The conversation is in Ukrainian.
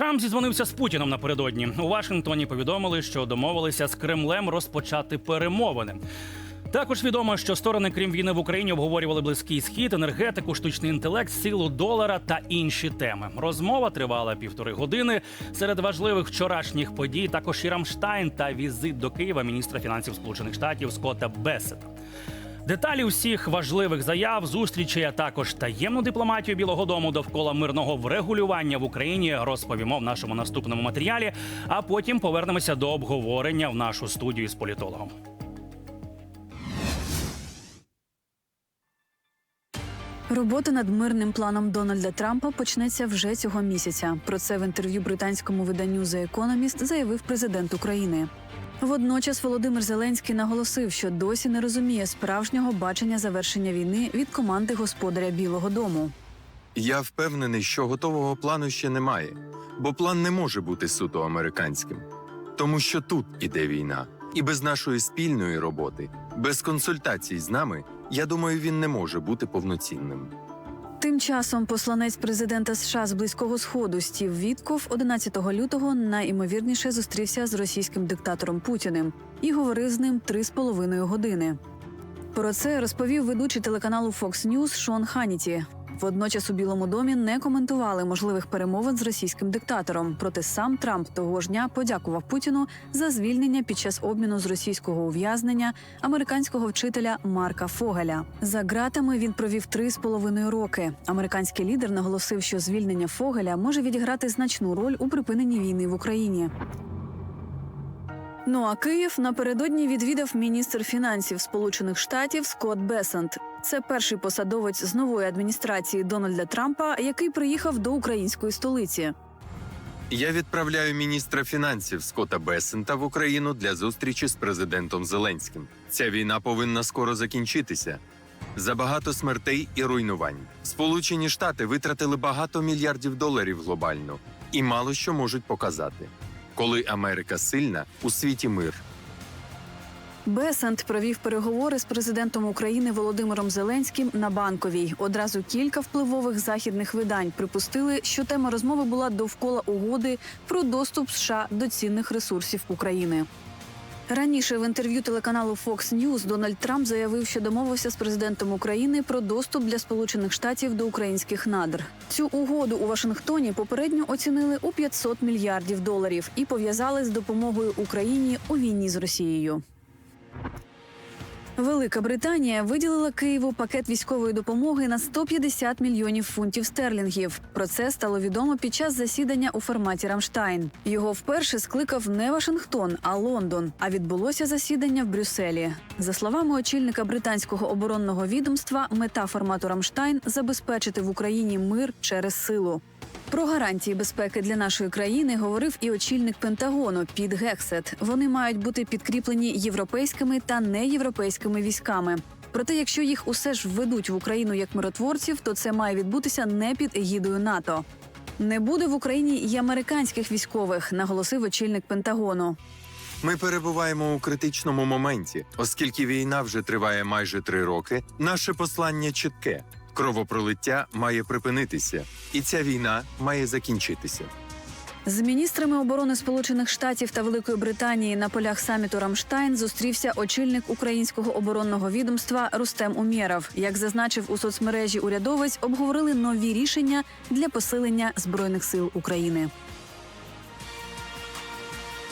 Трамп зізвонився з Путіном напередодні. У Вашингтоні повідомили, що домовилися з Кремлем розпочати перемовини. Також відомо, що сторони, крім війни в Україні, обговорювали близький схід, енергетику, штучний інтелект, силу долара та інші теми. Розмова тривала півтори години. Серед важливих вчорашніх подій також і Рамштайн та візит до Києва міністра фінансів Сполучених Штатів Скотта Бесета. Деталі усіх важливих заяв, зустрічей, а також таємну дипломатію Білого Дому довкола мирного врегулювання в Україні розповімо в нашому наступному матеріалі. А потім повернемося до обговорення в нашу студію з політологом. Робота над мирним планом Дональда Трампа почнеться вже цього місяця. Про це в інтерв'ю британському виданню The Economist заявив президент України. Водночас Володимир Зеленський наголосив, що досі не розуміє справжнього бачення завершення війни від команди господаря Білого Дому. Я впевнений, що готового плану ще немає, бо план не може бути суто американським. Тому що тут іде війна, і без нашої спільної роботи, без консультацій з нами, я думаю, він не може бути повноцінним. Тим часом посланець президента США з близького сходу Стів Вітков 11 лютого найімовірніше зустрівся з російським диктатором Путіним і говорив з ним три з половиною години. Про це розповів ведучий телеканалу Fox News Шон Ханіті. Водночас у Білому домі не коментували можливих перемовин з російським диктатором. Проте сам Трамп того ж дня подякував Путіну за звільнення під час обміну з російського ув'язнення американського вчителя Марка Фогеля. За ґратами він провів три з половиною роки. Американський лідер наголосив, що звільнення Фогеля може відіграти значну роль у припиненні війни в Україні. Ну а Київ напередодні відвідав міністр фінансів Сполучених Штатів Скотт Бесант. Це перший посадовець з нової адміністрації Дональда Трампа, який приїхав до української столиці. Я відправляю міністра фінансів Скотта Бесента в Україну для зустрічі з президентом Зеленським. Ця війна повинна скоро закінчитися. Забагато смертей і руйнувань. Сполучені Штати витратили багато мільярдів доларів глобально і мало що можуть показати. Коли Америка сильна, у світі мир. Бесант провів переговори з президентом України Володимиром Зеленським на банковій. Одразу кілька впливових західних видань припустили, що тема розмови була довкола угоди про доступ США до цінних ресурсів України. Раніше в інтерв'ю телеканалу Fox News Дональд Трамп заявив, що домовився з президентом України про доступ для Сполучених Штатів до українських надр. Цю угоду у Вашингтоні попередньо оцінили у 500 мільярдів доларів і пов'язали з допомогою Україні у війні з Росією. Велика Британія виділила Києву пакет військової допомоги на 150 мільйонів фунтів стерлінгів. Про це стало відомо під час засідання у форматі Рамштайн. Його вперше скликав не Вашингтон, а Лондон. А відбулося засідання в Брюсселі. За словами очільника британського оборонного відомства, мета формату Рамштайн забезпечити в Україні мир через силу. Про гарантії безпеки для нашої країни говорив і очільник Пентагону Піт Гексет. Вони мають бути підкріплені європейськими та неєвропейськими військами. Проте, якщо їх усе ж введуть в Україну як миротворців, то це має відбутися не під егідою НАТО. Не буде в Україні й американських військових, наголосив очільник Пентагону. Ми перебуваємо у критичному моменті, оскільки війна вже триває майже три роки. Наше послання чітке: кровопролиття має припинитися, і ця війна має закінчитися. З міністрами оборони Сполучених Штатів та Великої Британії на полях саміту Рамштайн зустрівся очільник українського оборонного відомства Рустем Умєров. Як зазначив у соцмережі урядовець, обговорили нові рішення для посилення збройних сил України.